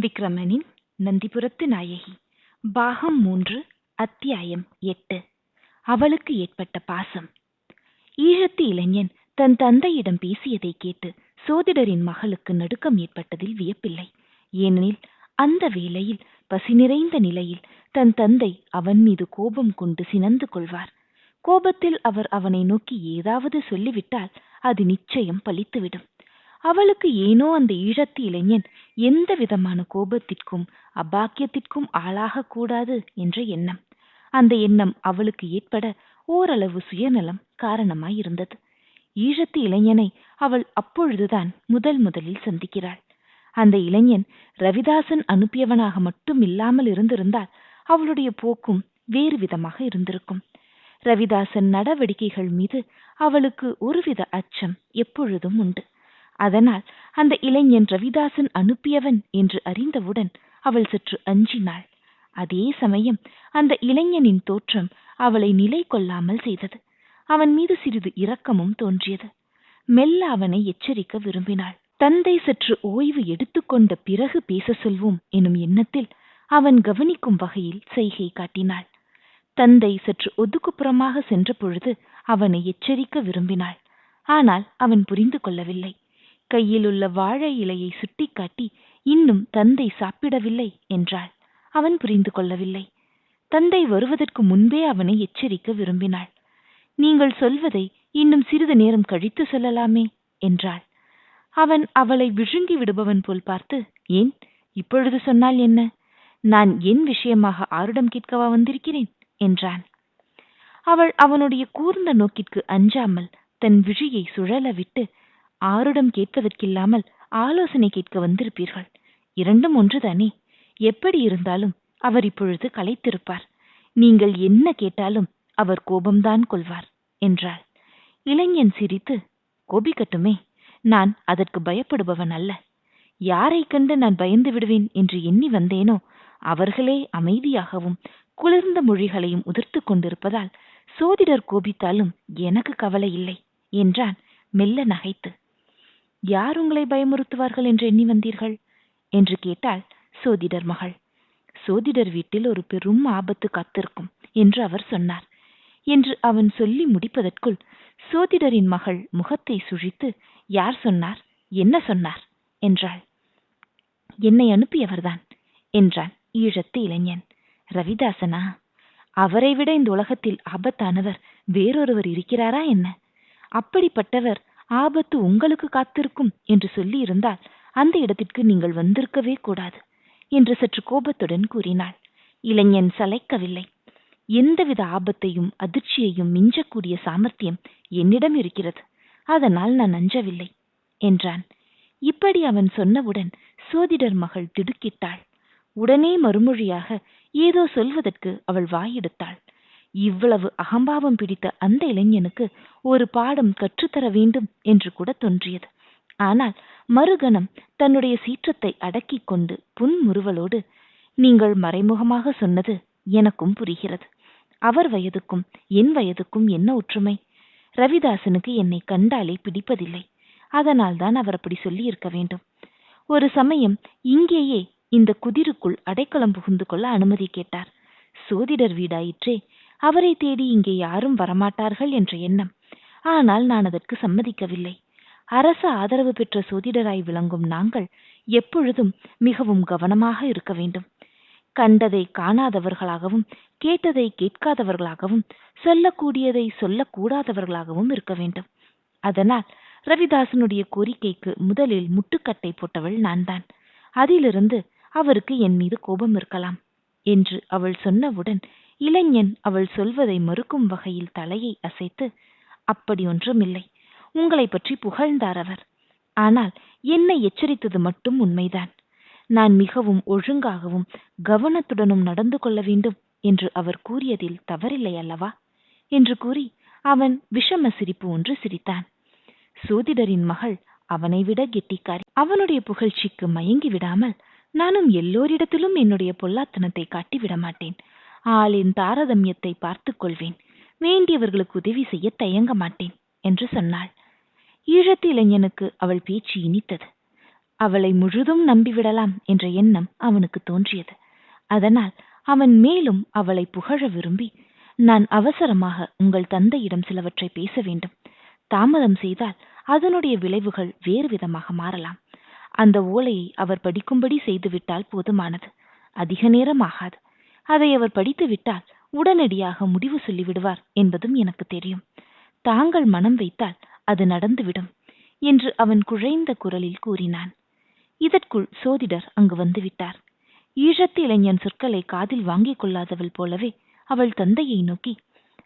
விக்ரமனின் நந்திபுரத்து நாயகி. பாகம் மூன்று அத்தியாயம் எட்டு. அவளுக்கு ஏற்பட்ட பாசம். ஈழத்து இளைஞன் தன் தந்தையிடம் பேசியதை கேட்டு சோதிடரின் மகளுக்கு நடுக்கம் ஏற்பட்டதில் வியப்பில்லை. ஏனெனில் அந்த வேளையில் பசி நிறைந்த நிலையில் தன் தந்தை அவன் மீது கோபம் கொண்டு சினந்து கொள்வார். கோபத்தில் அவர் அவனை நோக்கி ஏதாவது சொல்லிவிட்டால் அது நிச்சயம் பலித்துவிடும். அவளுக்கு ஏனோ அந்த ஈழத்து இளைஞன் எந்த விதமான கோபத்திற்கும் அபாக்கியத்திற்கும் ஆளாகக்கூடாது என்ற எண்ணம். அந்த எண்ணம் அவளுக்கு ஏற்பட ஓரளவு சுயநலம் காரணமாயிருந்தது ஈழத்து இளைஞனை அவள் அப்பொழுதுதான் முதல் முதலில் சந்திக்கிறாள். அந்த இளைஞன் ரவிதாசன் அனுப்பியவனாக மட்டும் இல்லாமல் இருந்திருந்தால் அவளுடைய போக்கும் வேறு விதமாக இருந்திருக்கும். ரவிதாசன் நடவடிக்கைகள் மீது அவளுக்கு ஒருவித அச்சம் எப்பொழுதும் உண்டு. அதனால் அந்த இளைஞன் ரவிதாசன் அனுப்பியவன் என்று அறிந்தவுடன் அவள் சற்று அஞ்சினாள். அதே சமயம் அந்த இளைஞனின் தோற்றம் அவளை நிலை கொள்ளாமல் செய்தது. அவன் மீது சிறிது இரக்கமும் தோன்றியது. மெல்ல அவனை எச்சரிக்க விரும்பினாள். தந்தை சற்று ஓய்வு எடுத்துக்கொண்ட பிறகு பேச சொல்வோம் எனும் எண்ணத்தில் அவன் கவனிக்கும் வகையில் செய்கை காட்டினாள். தந்தை சற்று ஒதுக்குப்புறமாக சென்ற பொழுது அவனை எச்சரிக்க விரும்பினாள். ஆனால் அவன் புரிந்து கொள்ளவில்லை. கையில் உள்ள வாழை இலையை சுட்டிக்காட்டி இன்னும் தந்தை சாப்பிடவில்லை என்றாள். அவன் புரிந்து கொள்ளவில்லை. தந்தை வருவதற்கு முன்பே அவனை எச்சரிக்க விரும்பினாள். நீங்கள் சொல்வதை இன்னும் சிறிது நேரம் கழித்து சொல்லலாமே என்றாள். அவன் அவளை விழுங்கி விடுபவன் போல் பார்த்து ஏன்? இப்பொழுது சொன்னால் என்ன? நான் என் விஷயமாக ஆருடம் கேட்கவா வந்திருக்கிறேன்? என்றான். அவள் அவனுடைய கூர்ந்த நோக்கிற்கு அஞ்சாமல் தன் விழியை சுழல விட்டு ஆருடம் கேட்பதற்கில்லாமல் ஆலோசனை கேட்க வந்திருப்பீர்கள். இரண்டும் ஒன்றுதானே? எப்படி இருந்தாலும் அவர் இப்பொழுது களைத்திருப்பார். நீங்கள் என்ன கேட்டாலும் அவர் கோபம்தான் கொள்வார் என்றாள். இளைஞன் சிரித்து கோபிக்கட்டுமே நான் அதற்கு பயப்படுபவன் அல்ல. யாரை கண்டு நான் பயந்து விடுவேன் என்று எண்ணி வந்தேனோ அவர்களே அமைதியாகவும் குளிர்ந்த மொழிகளையும் உதிர்த்து கொண்டிருப்பதால் சோதிடர் கோபித்தாலும் எனக்கு கவலை இல்லை என்றான் மெல்ல நகைத்து. யார் உங்களை பயமுறுத்துவார்கள் என்று எண்ணி வந்தீர்கள்? என்று கேட்டாள் சோதிடர் மகள். சோதிடர் வீட்டில் ஒரு பெரும் ஆபத்து காத்திருக்கும் என்று அவர் சொன்னார். என்று அவன் சொல்லி முடிப்பதற்குள் சோதிடரின் மகள் முகத்தை சுழித்து யார் சொன்னார்? என்ன சொன்னார்? என்றாள். என்னை அனுப்பியவர்தான் என்றான் ஈழத்து இளைஞன். ரவிதாசனா அவரை விட இந்த உலகத்தில் ஆபத்தானவர் வேறொருவர் இருக்கிறாரா என்ன? அப்படிப்பட்டவர் ஆபத்து உங்களுக்கு காத்திருக்கும் என்று சொல்லி இருந்தால் அந்த இடத்திற்கு நீங்கள் வந்திருக்கவே கூடாது என்று சற்று கோபத்துடன் கூறினாள். இளைஞன் சளைக்கவில்லை. எந்தவித ஆபத்தையும் அதிர்ச்சியையும் மிஞ்சக்கூடிய சாமர்த்தியம் என்னிடம் இருக்கிறது. அதனால் நான் அஞ்சவில்லை என்றான். இப்படி அவன் சொன்னவுடன் சோதிடர் மகள் திடுக்கிட்டாள். உடனே மறுமொழியாக ஏதோ சொல்வதற்கு அவள் வாயெடுத்தாள். இவ்வளவு அகம்பாவம் பிடித்த அந்த இளைஞனுக்கு ஒரு பாடம் கற்றுத்தர வேண்டும் என்று கூட தோன்றியது. ஆனால் மறுகணம் தன்னுடைய சீற்றத்தை அடக்கிக் கொண்டு புன்முறுவலோடு நீங்கள் மறைமுகமாக சொன்னது எனக்கும் புரிகிறது. அவர் வயதுக்கும் என் வயதுக்கும் என்ன ஒற்றுமை? ரவிதாசனுக்கு என்னை கண்டாலே பிடிப்பதில்லை. அதனால் தான் அவர் அப்படி சொல்லியிருக்க வேண்டும். ஒரு சமயம் இங்கேயே இந்த குதிருக்குள் அடைக்கலம் புகுந்து கொள்ள அனுமதி கேட்டார். சோதிடர் வீடாயிற்றே அவரை தேடி இங்கே யாரும் வரமாட்டார்கள் என்ற எண்ணம். ஆனால் நான் அதற்கு சம்மதிக்கவில்லை. அரச ஆதரவு பெற்ற சோதிடராய் விளங்கும் நாங்கள் எப்பொழுதும் மிகவும் கவனமாக இருக்க வேண்டும். கண்டதை காணாதவர்களாகவும் கேட்டதை கேட்காதவர்களாகவும் சொல்லக்கூடியதை சொல்லக்கூடாதவர்களாகவும் இருக்க வேண்டும். அதனால் ரவிதாசனுடைய கோரிக்கைக்கு முதலில் முட்டுக்கட்டை போட்டவள் நான்தான். அதிலிருந்து அவருக்கு என் மீது கோபம் இருக்கலாம் என்று அவள் சொன்னவுடன் இளைஞன் அவள் சொல்வதை மறுக்கும் வகையில் தலையை அசைத்து அப்படி ஒன்றுமில்லை. உங்களை பற்றி புகழ்ந்தார் அவர். ஆனால் என்னை எச்சரித்தது மட்டும் உண்மைதான். நான் மிகவும் ஒழுங்காகவும் கவனத்துடனும் நடந்து கொள்ள வேண்டும் என்று அவர் கூறியதில் தவறில்லை அல்லவா? என்று கூறி அவன் விஷம சிரிப்பு ஒன்று சிரித்தான். சோதிடரின் மகள் அவனை விட கெட்டிக்காரி. அவனுடைய புகழ்ச்சிக்கு மயங்கி விடாமல் நானும் எல்லோரிடத்திலும் என்னுடைய பொல்லாத்தனத்தை காட்டிவிட மாட்டேன். ஆளின் தாரதமியத்தை பார்த்துக் கொள்வேன் வேண்டியவர்களுக்கு உதவி செய்ய தயங்க மாட்டேன் என்று சொன்னாள். ஈழத்து இளைஞனுக்கு அவள் பேச்சு இனித்தது. அவளை முழுதும் நம்பிவிடலாம் என்ற எண்ணம் அவனுக்கு தோன்றியது. அதனால் அவன் மேலும் அவளை புகழ விரும்பி நான் அவசரமாக உங்கள் தந்தையிடம் சிலவற்றை பேச வேண்டும். தாமதம் செய்தால் அதனுடைய விளைவுகள் வேறு விதமாக மாறலாம். அந்த ஓலையை அவர் படிக்கும்படி செய்துவிட்டால் போதுமானது. அதிக நேரம் ஆகாது. அதை அவர் படித்து விட்டால் உடனடியாக முடிவு சொல்லிவிடுவார் என்பதும் எனக்கு தெரியும். தாங்கள் மனம் வைத்தால் அது நடந்துவிடும் என்று அவன் குழைந்த குரலில் கூறினான். இதற்குள் சோதிடர் அங்கு வந்துவிட்டார். ஈழத்து இளைஞன் சொற்களை காதில் வாங்கிக் கொள்ளாதவள் போலவே அவள் தந்தையை நோக்கி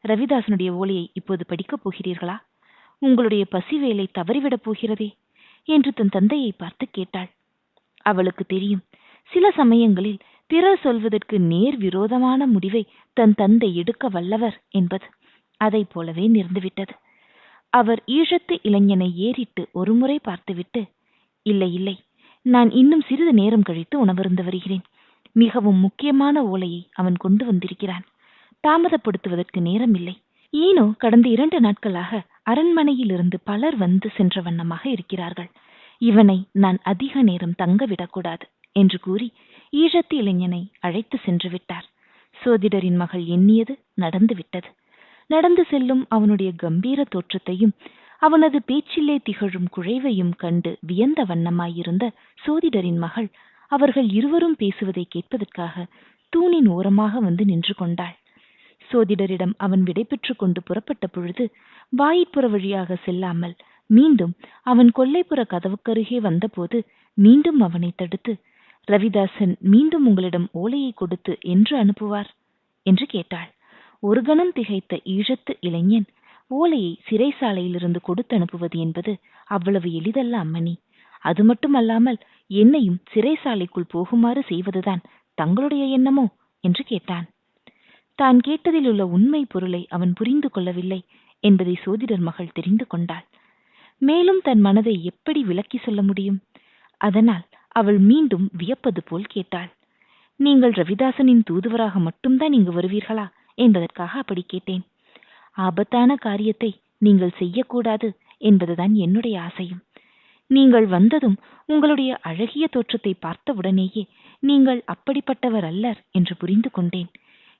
ரவிதாசனுடைய ஓலையை இப்போது படிக்கப் போகிறீர்களா? உங்களுடைய பசி வேலை தவறிவிடப் போகிறதே? என்று தன் தந்தையை பார்த்து கேட்டாள். அவளுக்கு தெரியும். சில சமயங்களில் பிறர் சொல்வதற்கு நேர் விரோதமான முடிவை தன் தந்தை எடுக்க வல்லவர் என்பது அதை போலவே நேர்ந்துவிட்டது. அவர் ஈழத்து இளைஞனை ஏறிட்டு ஒருமுறை பார்த்துவிட்டு இல்லை இல்லை நான் இன்னும் சிறிது நேரம் கழித்து உணவருந்து வருகிறேன். மிகவும் முக்கியமான ஓலையை அவன் கொண்டு வந்திருக்கிறான். தாமதப்படுத்துவதற்கு நேரம் இல்லை ஏனோ கடந்த இரண்டு நாட்களாக அரண்மனையிலிருந்து பலர் வந்து சென்ற வண்ணமாக இருக்கிறார்கள். இவனை நான் அதிக நேரம் தங்க விடக்கூடாது என்று கூறி ஈழத்து இளைஞனை அழைத்து சென்று விட்டார். சோதிடரின் மகள் எண்ணியது நடந்து விட்டது. நடந்து செல்லும் அவனுடைய கம்பீர தோற்றத்தையும் அவனது பேச்சிலே திகழும் குழைவையும் கண்டு வியந்த வண்ணமாயிருந்த சோதிடரின் மகள் அவர்கள் இருவரும் பேசுவதை கேட்பதற்காக தூணின் ஓரமாக வந்து நின்று கொண்டாள். சோதிடரிடம் அவன் விடைபெற்று கொண்டு புறப்பட்ட பொழுது வாயிற்புற வழியாக செல்லாமல் மீண்டும் அவன் கொல்லைப்புற கதவுக்கருகே வந்தபோது மீண்டும் அவனை தடுத்து ரவிதாசன் மீண்டும் உங்களிடம் ஓலையை கொடுத்து என்று அனுப்புவார்? என்று கேட்டாள். ஒரு கணம் திகைத்த ஈழத்து இளைஞன் ஓலையை சிறைசாலையிலிருந்து கொடுத்து அனுப்புவது என்பது அவ்வளவு எளிதல்ல அம்மணி. அது மட்டுமல்லாமல் என்னையும் சிறைசாலைக்குள் போகுமாறு செய்வதுதான் தங்களுடைய எண்ணமோ? என்று கேட்டான். தான் கேட்டதில் உள்ள உண்மை பொருளை அவன் புரிந்து கொள்ளவில்லை என்பதை சோதிடர் மகள் தெரிந்து கொண்டாள். மேலும் தன் மனதை எப்படி விளக்கி சொல்ல முடியும்? அதனால் அவள் மீண்டும் வியப்பது போல் கேட்டாள். நீங்கள் ரவிதாசனின் தூதுவராக மட்டும்தான் இங்கு வருவீர்களா? என்பதற்காக அப்படி கேட்டேன். ஆபத்தான காரியத்தை நீங்கள் செய்யக்கூடாது என்பதுதான் என்னுடைய ஆசையும். நீங்கள் வந்ததும் உங்களுடைய அழகிய தோற்றத்தை பார்த்தவுடனேயே நீங்கள் அப்படிப்பட்டவர் அல்லர் என்று புரிந்து கொண்டேன்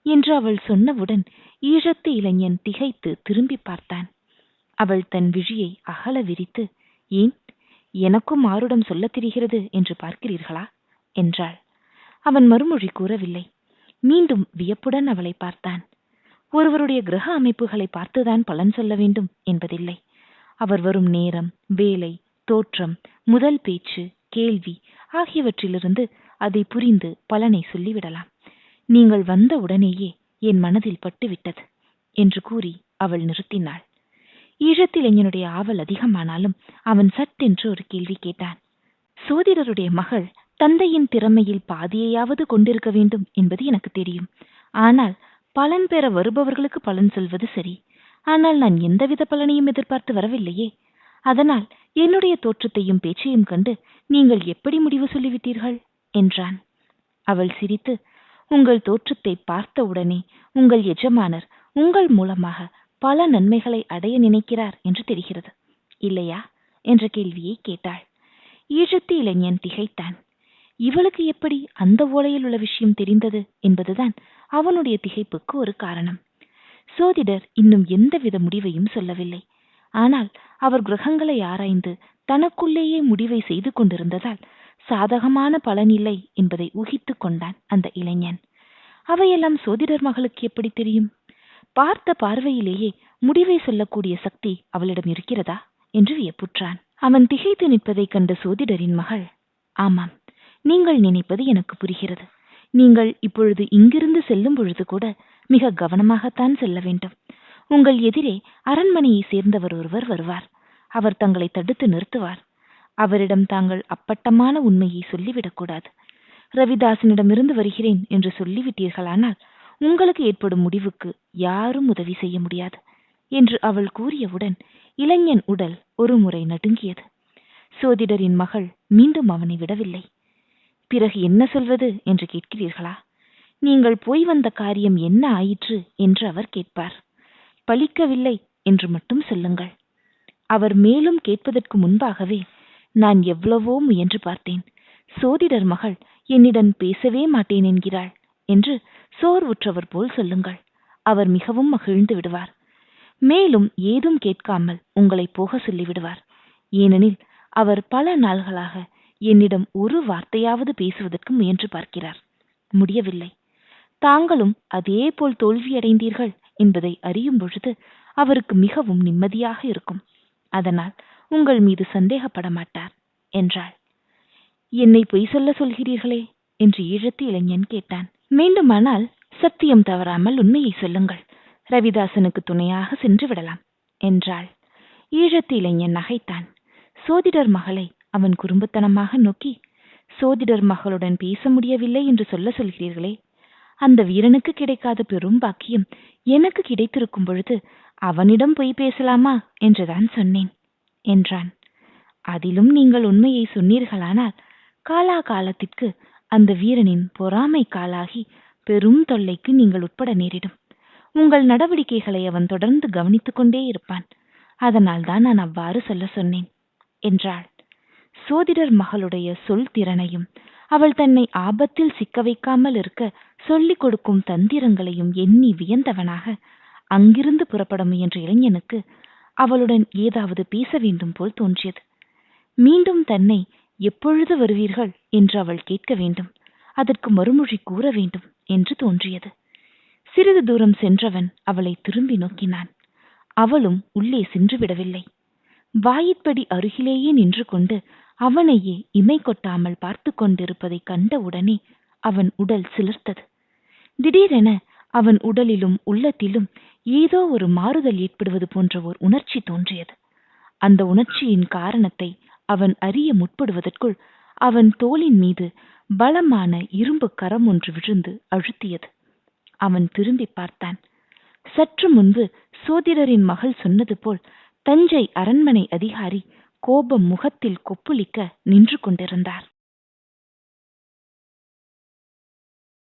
என்று அவள் சொன்னவுடன் ஈழத்து இளைஞன் திகைத்து திரும்பி பார்த்தான். அவள் தன் விழியை அகல விரித்து ஏன்? எனக்கும் ஆருடம் சொல்லத் தெரிகிறது என்று பார்க்கிறீர்களா? என்றாள். அவன் மறுமொழி கூறவில்லை. மீண்டும் வியப்புடன் அவளை பார்த்தான். ஒருவருடைய கிரக அமைப்புகளை பார்த்துதான் பலன் சொல்ல வேண்டும் என்பதில்லை. அவர் வரும் நேரம் வேலை தோற்றம் முதல் பேச்சு கேள்வி ஆகியவற்றிலிருந்து அதை புரிந்து பலனை சொல்லிவிடலாம். நீங்கள் வந்த உடனேயே என் மனதில் பட்டுவிட்டது என்று கூறி அவள் நிறுத்தினாள். ஈழத்திளைஞனுடைய ஆவல் அதிகமானாலும் அவன் சட்டென்று ஒரு கேள்வி கேட்டான். சோதிடருடைய மகள் தந்தையின் திறமையில் பாதியையாவது கொண்டிருக்க வேண்டும் என்பது எனக்கு தெரியும். ஆனால் பலன் பெற வருபவர்களுக்கு பலன் சொல்வது சரி. ஆனால் நான் எந்தவித பலனையும் எதிர்பார்த்து வரவில்லையே. அதனால் என்னுடைய தோற்றத்தையும் பேச்சையும் கண்டு நீங்கள் எப்படி முடிவு சொல்லிவிட்டீர்கள்? என்றான். அவள் சிரித்து உங்கள் தோற்றத்தை பார்த்தவுடனே உங்கள் எஜமானர் உங்கள் மூலமாக பல நன்மைகளை அடைய நினைக்கிறார் என்று தெரிகிறது. இல்லையா? என்ற கேள்வியை கேட்டாள். ஈழத்து இளைஞன் திகைத்தான். இவளுக்கு எப்படி அந்த ஓலையில் உள்ள விஷயம் தெரிந்தது என்பதுதான் அவனுடைய திகைப்புக்கு ஒரு காரணம். சோதிடர் இன்னும் எந்தவித முடிவையும் சொல்லவில்லை. ஆனால் அவர் கிரகங்களை ஆராய்ந்து தனக்குள்ளேயே முடிவை செய்து கொண்டிருந்ததால் சாதகமான பலன் இல்லை என்பதை ஊகித்து கொண்டான் அந்த இளைஞன். அவையெல்லாம் சோதிடர் மகளுக்கு எப்படி தெரியும்? பார்த்த பார்வையிலேயே முடிவை சொல்லக்கூடிய சக்தி அவளிடம் இருக்கிறதா? என்று வியப்புற்றான். அவன் திகைத்து நிற்பதைக் கண்ட சோதிடரின் மகள் ஆமாம் நீங்கள் நினைப்பது எனக்கு புரிகிறது. நீங்கள் இப்பொழுது இங்கிருந்து செல்லும் பொழுது கூட மிக கவனமாகத்தான் செல்ல வேண்டும். உங்கள் எதிரே அரண்மனையை சேர்ந்தவர் ஒருவர் வருவார். அவர் தங்களை தடுத்து நிறுத்துவார். அவரிடம் தாங்கள் அப்பட்டமான உண்மையை சொல்லிவிடக்கூடாது. ரவிதாசனிடமிருந்து வருகிறேன் என்று சொல்லிவிட்டீர்களானால் உங்களுக்கு ஏற்படும் முடிவுக்கு யாரும் உதவி செய்ய முடியாது என்று அவள் கூறியவுடன் இளைஞன் உடல் ஒருமுறை நடுங்கியது. சோதிடரின் மகள் மீண்டும் அவனை விடவில்லை. பிறகு என்ன சொல்வது என்று கேட்கிறீர்களா? நீங்கள் போய் வந்த காரியம் என்ன ஆயிற்று என்று அவர் கேட்பார். பலிக்கவில்லை என்று மட்டும் சொல்லுங்கள். அவர் மேலும் கேட்பதற்கு முன்பாகவே நான் எவ்வளவோ முயன்று பார்த்தேன். சோதிடர் மகள் என்னிடம் பேசவே மாட்டேன் என்கிறாள். என்று சோர்வுற்றவர் போல் சொல்லுங்கள். அவர் மிகவும் மகிழ்ந்து விடுவார். மேலும் ஏதும் கேட்காமல் உங்களை போக சொல்லிவிடுவார். ஏனெனில் அவர் பல நாள்களாக என்னிடம் ஒரு வார்த்தையாவது பேசுவதற்கு முயன்று பார்க்கிறார். முடியவில்லை. தாங்களும் அதே போல் தோல்வியடைந்தீர்கள் என்பதை அறியும் பொழுது அவருக்கு மிகவும் நிம்மதியாக இருக்கும். அதனால் உங்கள் மீது சந்தேகப்பட மாட்டார் என்றாள். என்னை பொய் சொல்ல சொல்கிறீர்களே? என்று ஈழத்து இளைஞன் கேட்டான். மீண்டுமானால் சத்தியம் தவறாமல் உண்மையை சொல்லுங்கள். ரவிதாசனுக்கு துணையாக சென்று விடலாம் என்றாள். ஈழத்து இளைஞன் நகைத்தான். சோதிடர் மகளை அவன் குறும்புத்தனமாக நோக்கி சோதிடர் மகளுடன் பேச முடியவில்லை என்று சொல்ல சொல்கிறீர்களே. அந்த வீரனுக்கு கிடைக்காத பெரும் பாக்கியம் எனக்கு கிடைத்திருக்கும் பொழுது அவனிடம் போய் பேசலாமா என்றுதான் சொன்னேன் என்றான். அதிலும் நீங்கள் உண்மையை சொன்னீர்களானால் காலா காலத்திற்கு அந்த வீரனின் பொறாமை காலாகி பெரும் தொல்லைக்கு நீங்கள் உட்பட நேரிடும். உங்கள் நடவடிக்கைகளை அவன் தொடர்ந்து கவனித்துக் கொண்டே இருப்பான். அதனால் தான் நான் அவ்வாறு சொல்ல சொன்னேன் என்றாள். சோதிடர் மகளுடைய சொல் திறனையும் அவள் தன்னை ஆபத்தில் சிக்க வைக்காமல் இருக்க சொல்லிக் கொடுக்கும் தந்திரங்களையும் எண்ணி வியந்தவனாக அங்கிருந்து புறப்பட முயன்ற இளைஞனுக்கு அவளுடன் ஏதாவது பேச வேண்டும் போல் தோன்றியது. மீண்டும் தன்னை எப்பொழுது வருவீர்கள் என்று அவள் கேட்க வேண்டும். அதற்கு மறுமொழி கூற வேண்டும் என்று தோன்றியது. சிறிது தூரம் சென்றவன் அவளை திரும்பி நோக்கினான். அவளும் உள்ளே சென்று விடவில்லை. வாயிற்படி அருகிலேயே நின்று கொண்டு அவனையே இமை கொட்டாமல் பார்த்து கொண்டிருப்பதைக் உடனே அவன் உடல் சிலிர்த்தது. திடீரென அவன் உடலிலும் உள்ளத்திலும் ஏதோ ஒரு மாறுதல் ஏற்படுவது போன்ற ஒரு உணர்ச்சி தோன்றியது. அந்த உணர்ச்சியின் காரணத்தை அவன் அறிய முற்படுவதற்குள் அவன் தோளின் மீது பலமான இரும்பு கரம் ஒன்று விழுந்து அழுத்தியது. அவன் திரும்பி பார்த்தான். சற்று முன்பு சோதிடரின் மகள் சொன்னது போல் தஞ்சை அரண்மனை அதிகாரி கோபம் முகத்தில் கொப்புளிக்க நின்று கொண்டிருந்தார்.